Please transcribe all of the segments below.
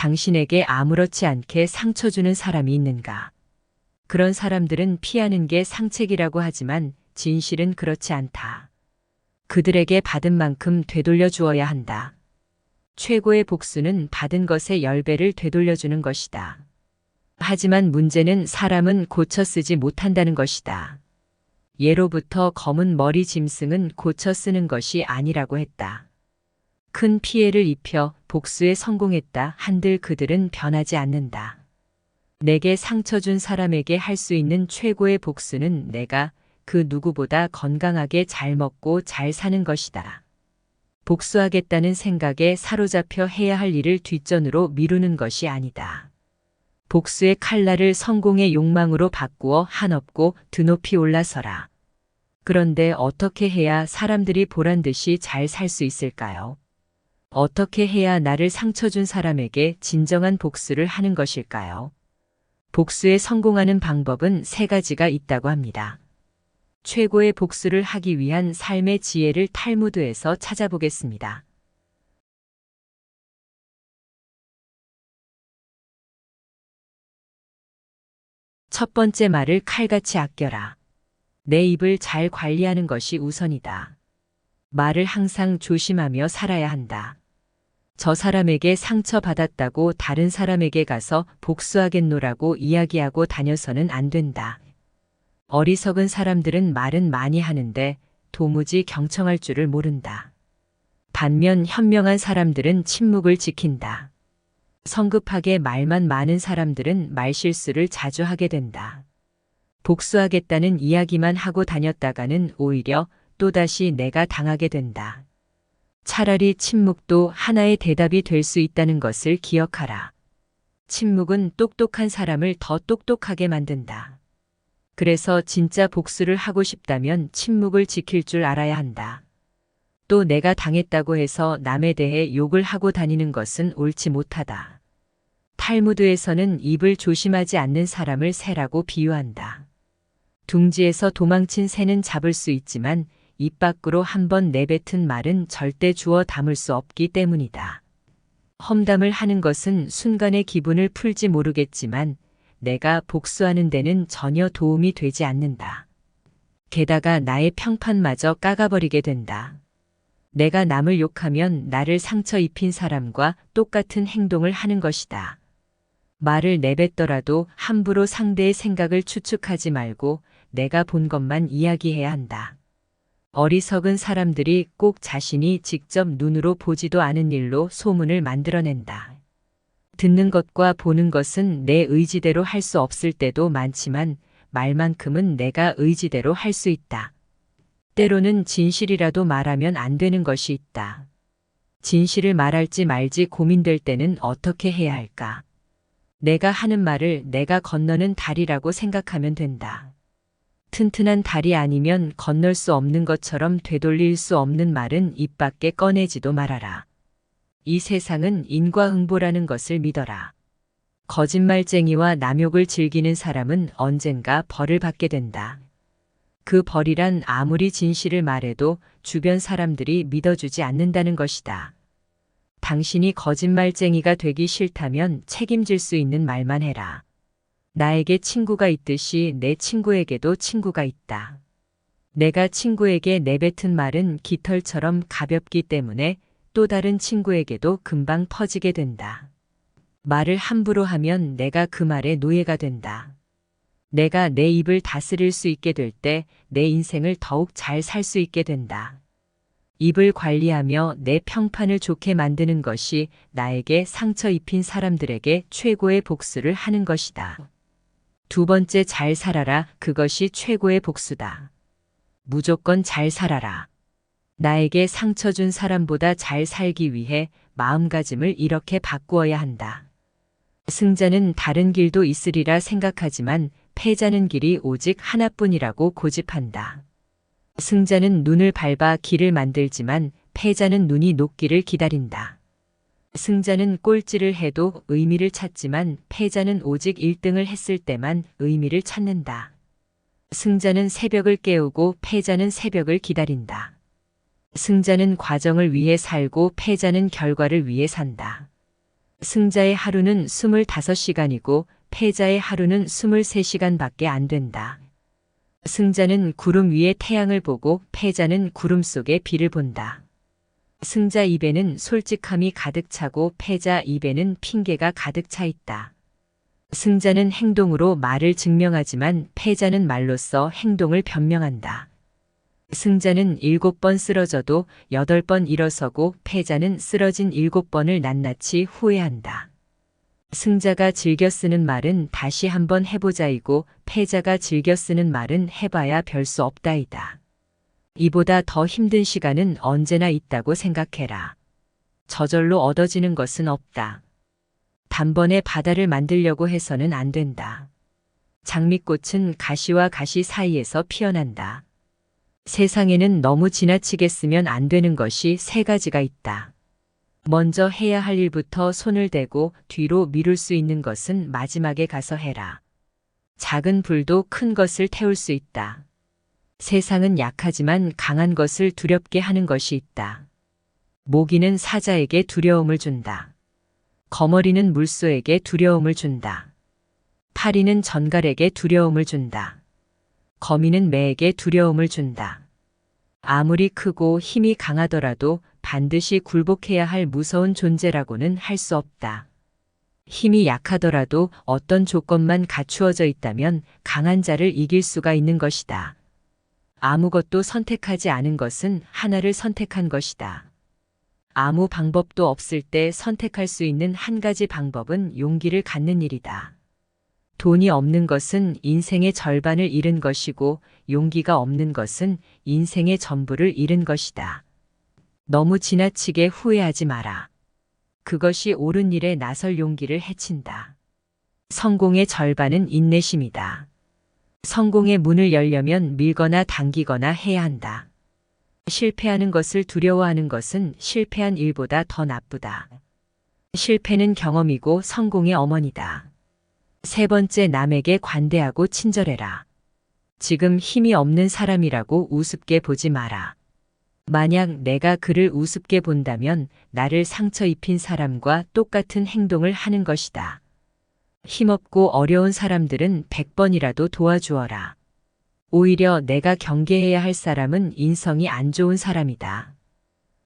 당신에게 아무렇지 않게 상처 주는 사람이 있는가? 그런 사람들은 피하는 게 상책이라고 하지만 진실은 그렇지 않다. 그들에게 받은 만큼 되돌려 주어야 한다. 최고의 복수는 받은 것의 열배를 되돌려 주는 것이다. 하지만 문제는 사람은 고쳐 쓰지 못한다는 것이다. 예로부터 검은 머리 짐승은 고쳐 쓰는 것이 아니라고 했다. 큰 피해를 입혀 복수에 성공했다 한들 그들은 변하지 않는다. 내게 상처 준 사람에게 할 수 있는 최고의 복수는 내가 그 누구보다 건강하게 잘 먹고 잘 사는 것이다. 복수하겠다는 생각에 사로잡혀 해야 할 일을 뒷전으로 미루는 것이 아니다. 복수의 칼날을 성공의 욕망으로 바꾸어 한없고 드높이 올라서라. 그런데 어떻게 해야 사람들이 보란 듯이 잘 살 수 있을까요? 어떻게 해야 나를 상처 준 사람에게 진정한 복수를 하는 것일까요? 복수에 성공하는 방법은 세 가지가 있다고 합니다. 최고의 복수를 하기 위한 삶의 지혜를 탈무드에서 찾아보겠습니다. 첫 번째 말을 칼같이 아껴라. 내 입을 잘 관리하는 것이 우선이다. 말을 항상 조심하며 살아야 한다. 저 사람에게 상처받았다고 다른 사람에게 가서 복수하겠노라고 이야기하고 다녀서는 안 된다. 어리석은 사람들은 말은 많이 하는데 도무지 경청할 줄을 모른다. 반면 현명한 사람들은 침묵을 지킨다. 성급하게 말만 많은 사람들은 말실수를 자주 하게 된다. 복수하겠다는 이야기만 하고 다녔다가는 오히려 또다시 내가 당하게 된다. 차라리 침묵도 하나의 대답이 될 수 있다는 것을 기억하라. 침묵은 똑똑한 사람을 더 똑똑하게 만든다. 그래서 진짜 복수를 하고 싶다면 침묵을 지킬 줄 알아야 한다. 또 내가 당했다고 해서 남에 대해 욕을 하고 다니는 것은 옳지 못하다. 탈무드에서는 입을 조심하지 않는 사람을 새라고 비유한다. 둥지에서 도망친 새는 잡을 수 있지만 입 밖으로 한 번 내뱉은 말은 절대 주워 담을 수 없기 때문이다. 험담을 하는 것은 순간의 기분을 풀지 모르겠지만 내가 복수하는 데는 전혀 도움이 되지 않는다. 게다가 나의 평판마저 까가버리게 된다. 내가 남을 욕하면 나를 상처 입힌 사람과 똑같은 행동을 하는 것이다. 말을 내뱉더라도 함부로 상대의 생각을 추측하지 말고 내가 본 것만 이야기해야 한다. 어리석은 사람들이 꼭 자신이 직접 눈으로 보지도 않은 일로 소문을 만들어낸다. 듣는 것과 보는 것은 내 의지대로 할 수 없을 때도 많지만 말만큼은 내가 의지대로 할 수 있다. 때로는 진실이라도 말하면 안 되는 것이 있다. 진실을 말할지 말지 고민될 때는 어떻게 해야 할까? 내가 하는 말을 내가 건너는 다리라고 생각하면 된다. 튼튼한 다리 아니면 건널 수 없는 것처럼 되돌릴 수 없는 말은 입 밖에 꺼내지도 말아라. 이 세상은 인과응보라는 것을 믿어라. 거짓말쟁이와 남욕을 즐기는 사람은 언젠가 벌을 받게 된다. 그 벌이란 아무리 진실을 말해도 주변 사람들이 믿어주지 않는다는 것이다. 당신이 거짓말쟁이가 되기 싫다면 책임질 수 있는 말만 해라. 나에게 친구가 있듯이 내 친구에게도 친구가 있다. 내가 친구에게 내뱉은 말은 깃털처럼 가볍기 때문에 또 다른 친구에게도 금방 퍼지게 된다. 말을 함부로 하면 내가 그 말의 노예가 된다. 내가 내 입을 다스릴 수 있게 될 때 내 인생을 더욱 잘 살 수 있게 된다. 입을 관리하며 내 평판을 좋게 만드는 것이 나에게 상처 입힌 사람들에게 최고의 복수를 하는 것이다. 두 번째 잘 살아라. 그것이 최고의 복수다. 무조건 잘 살아라. 나에게 상처 준 사람보다 잘 살기 위해 마음가짐을 이렇게 바꾸어야 한다. 승자는 다른 길도 있으리라 생각하지만 패자는 길이 오직 하나뿐이라고 고집한다. 승자는 눈을 밟아 길을 만들지만 패자는 눈이 녹기를 기다린다. 승자는 꼴찌를 해도 의미를 찾지만 패자는 오직 1등을 했을 때만 의미를 찾는다. 승자는 새벽을 깨우고 패자는 새벽을 기다린다. 승자는 과정을 위해 살고 패자는 결과를 위해 산다. 승자의 하루는 25시간이고 패자의 하루는 23시간밖에 안 된다. 승자는 구름 위에 태양을 보고 패자는 구름 속에 비를 본다. 승자 입에는 솔직함이 가득 차고 패자 입에는 핑계가 가득 차 있다. 승자는 행동으로 말을 증명하지만 패자는 말로써 행동을 변명한다. 승자는 일곱 번 쓰러져도 여덟 번 일어서고 패자는 쓰러진 일곱 번을 낱낱이 후회한다. 승자가 즐겨 쓰는 말은 다시 한번 해보자이고 패자가 즐겨 쓰는 말은 해봐야 별 수 없다이다. 이보다 더 힘든 시간은 언제나 있다고 생각해라. 저절로 얻어지는 것은 없다. 단번에 바다를 만들려고 해서는 안 된다. 장미꽃은 가시와 가시 사이에서 피어난다. 세상에는 너무 지나치게 쓰면 안 되는 것이 세 가지가 있다. 먼저 해야 할 일부터 손을 대고 뒤로 미룰 수 있는 것은 마지막에 가서 해라. 작은 불도 큰 것을 태울 수 있다. 세상은 약하지만 강한 것을 두렵게 하는 것이 있다. 모기는 사자에게 두려움을 준다. 거머리는 물소에게 두려움을 준다. 파리는 전갈에게 두려움을 준다. 거미는 매에게 두려움을 준다. 아무리 크고 힘이 강하더라도 반드시 굴복해야 할 무서운 존재라고는 할 수 없다. 힘이 약하더라도 어떤 조건만 갖추어져 있다면 강한 자를 이길 수가 있는 것이다. 아무것도 선택하지 않은 것은 하나를 선택한 것이다. 아무 방법도 없을 때 선택할 수 있는 한 가지 방법은 용기를 갖는 일이다. 돈이 없는 것은 인생의 절반을 잃은 것이고 용기가 없는 것은 인생의 전부를 잃은 것이다. 너무 지나치게 후회하지 마라. 그것이 옳은 일에 나설 용기를 해친다. 성공의 절반은 인내심이다. 성공의 문을 열려면 밀거나 당기거나 해야 한다. 실패하는 것을 두려워하는 것은 실패한 일보다 더 나쁘다. 실패는 경험이고 성공의 어머니다. 세 번째 남에게 관대하고 친절해라. 지금 힘이 없는 사람이라고 우습게 보지 마라. 만약 내가 그를 우습게 본다면 나를 상처 입힌 사람과 똑같은 행동을 하는 것이다. 힘없고 어려운 사람들은 100번이라도 도와주어라. 오히려 내가 경계해야 할 사람은 인성이 안 좋은 사람이다.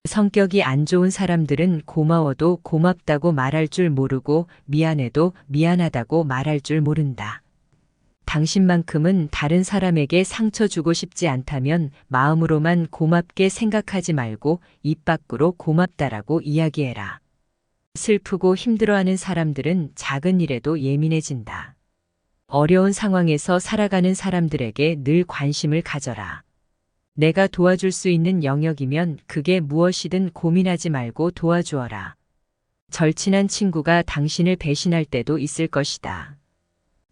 성격이 안 좋은 사람들은 고마워도 고맙다고 말할 줄 모르고 미안해도 미안하다고 말할 줄 모른다. 당신만큼은 다른 사람에게 상처 주고 싶지 않다면 마음으로만 고맙게 생각하지 말고 입 밖으로 고맙다라고 이야기해라. 슬프고 힘들어하는 사람들은 작은 일에도 예민해진다. 어려운 상황에서 살아가는 사람들에게 늘 관심을 가져라. 내가 도와줄 수 있는 영역이면 그게 무엇이든 고민하지 말고 도와주어라. 절친한 친구가 당신을 배신할 때도 있을 것이다.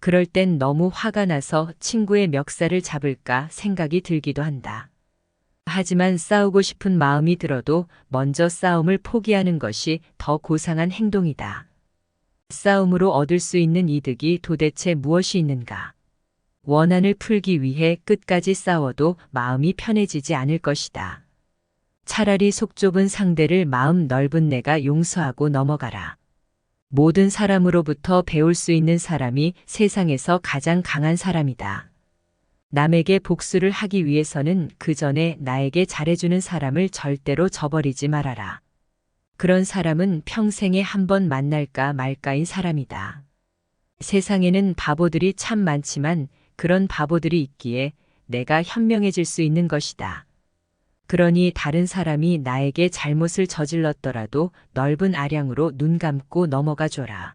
그럴 땐 너무 화가 나서 친구의 멱살을 잡을까 생각이 들기도 한다. 하지만 싸우고 싶은 마음이 들어도 먼저 싸움을 포기하는 것이 더 고상한 행동이다. 싸움으로 얻을 수 있는 이득이 도대체 무엇이 있는가? 원한을 풀기 위해 끝까지 싸워도 마음이 편해지지 않을 것이다. 차라리 속 좁은 상대를 마음 넓은 내가 용서하고 넘어가라. 모든 사람으로부터 배울 수 있는 사람이 세상에서 가장 강한 사람이다. 남에게 복수를 하기 위해서는 그 전에 나에게 잘해주는 사람을 절대로 저버리지 말아라. 그런 사람은 평생에 한 번 만날까 말까인 사람이다. 세상에는 바보들이 참 많지만 그런 바보들이 있기에 내가 현명해질 수 있는 것이다. 그러니 다른 사람이 나에게 잘못을 저질렀더라도 넓은 아량으로 눈 감고 넘어가 줘라.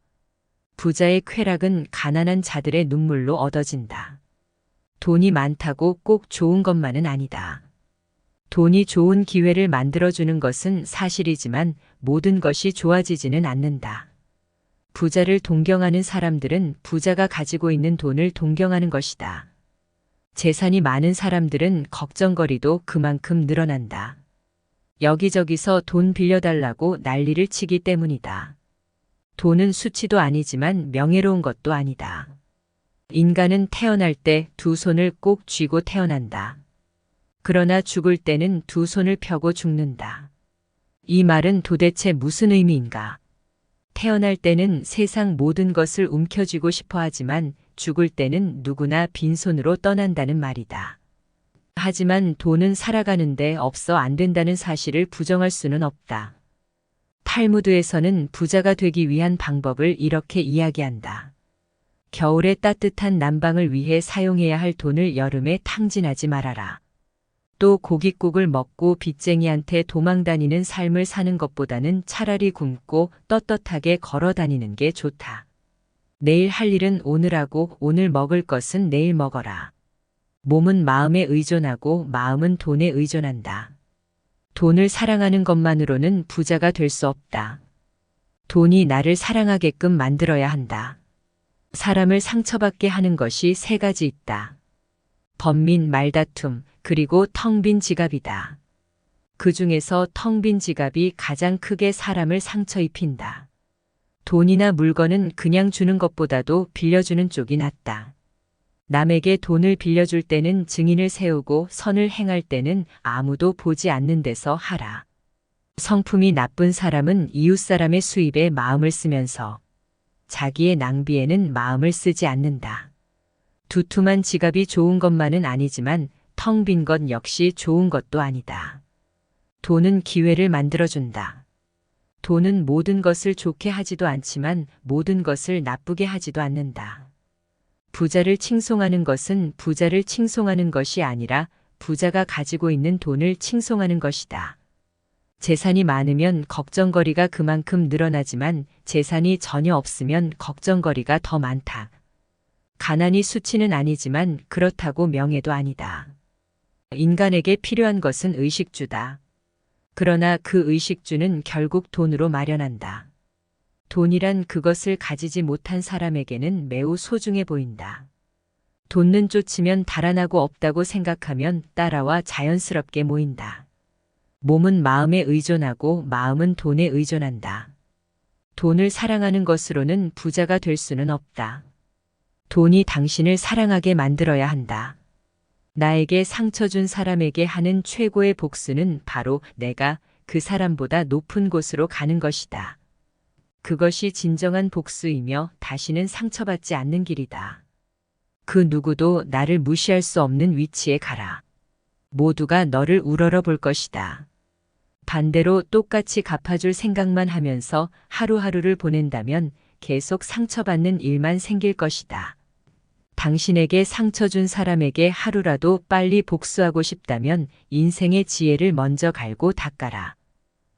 부자의 쾌락은 가난한 자들의 눈물로 얻어진다. 돈이 많다고 꼭 좋은 것만은 아니다. 돈이 좋은 기회를 만들어주는 것은 사실이지만 모든 것이 좋아지지는 않는다. 부자를 동경하는 사람들은 부자가 가지고 있는 돈을 동경하는 것이다. 재산이 많은 사람들은 걱정거리도 그만큼 늘어난다. 여기저기서 돈 빌려달라고 난리를 치기 때문이다. 돈은 수치도 아니지만 명예로운 것도 아니다. 인간은 태어날 때 두 손을 꼭 쥐고 태어난다. 그러나 죽을 때는 두 손을 펴고 죽는다. 이 말은 도대체 무슨 의미인가? 태어날 때는 세상 모든 것을 움켜쥐고 싶어 하지만 죽을 때는 누구나 빈손으로 떠난다는 말이다. 하지만 돈은 살아가는데 없어 안 된다는 사실을 부정할 수는 없다. 탈무드에서는 부자가 되기 위한 방법을 이렇게 이야기한다. 겨울에 따뜻한 난방을 위해 사용해야 할 돈을 여름에 탕진하지 말아라. 또 고깃국을 먹고 빚쟁이한테 도망다니는 삶을 사는 것보다는 차라리 굶고 떳떳하게 걸어 다니는 게 좋다. 내일 할 일은 오늘 하고 오늘 먹을 것은 내일 먹어라. 몸은 마음에 의존하고 마음은 돈에 의존한다. 돈을 사랑하는 것만으로는 부자가 될 수 없다. 돈이 나를 사랑하게끔 만들어야 한다. 사람을 상처받게 하는 것이 세 가지 있다. 번민 말다툼, 그리고 텅 빈 지갑이다. 그 중에서 텅 빈 지갑이 가장 크게 사람을 상처 입힌다. 돈이나 물건은 그냥 주는 것보다도 빌려주는 쪽이 낫다. 남에게 돈을 빌려줄 때는 증인을 세우고 선을 행할 때는 아무도 보지 않는 데서 하라. 성품이 나쁜 사람은 이웃 사람의 수입에 마음을 쓰면서 자기의 낭비에는 마음을 쓰지 않는다. 두툼한 지갑이 좋은 것만은 아니지만 텅 빈 것 역시 좋은 것도 아니다. 돈은 기회를 만들어준다. 돈은 모든 것을 좋게 하지도 않지만 모든 것을 나쁘게 하지도 않는다. 부자를 칭송하는 것은 부자를 칭송하는 것이 아니라 부자가 가지고 있는 돈을 칭송하는 것이다. 재산이 많으면 걱정거리가 그만큼 늘어나지만 재산이 전혀 없으면 걱정거리가 더 많다. 가난이 수치는 아니지만 그렇다고 명예도 아니다. 인간에게 필요한 것은 의식주다. 그러나 그 의식주는 결국 돈으로 마련한다. 돈이란 그것을 가지지 못한 사람에게는 매우 소중해 보인다. 돈는 쫓으면 달아나고 없다고 생각하면 따라와 자연스럽게 모인다. 몸은 마음에 의존하고 마음은 돈에 의존한다. 돈을 사랑하는 것으로는 부자가 될 수는 없다. 돈이 당신을 사랑하게 만들어야 한다. 나에게 상처 준 사람에게 하는 최고의 복수는 바로 내가 그 사람보다 높은 곳으로 가는 것이다. 그것이 진정한 복수이며 다시는 상처받지 않는 길이다. 그 누구도 나를 무시할 수 없는 위치에 가라. 모두가 너를 우러러 볼 것이다. 반대로 똑같이 갚아줄 생각만 하면서 하루하루를 보낸다면 계속 상처받는 일만 생길 것이다. 당신에게 상처 준 사람에게 하루라도 빨리 복수하고 싶다면 인생의 지혜를 먼저 갈고 닦아라.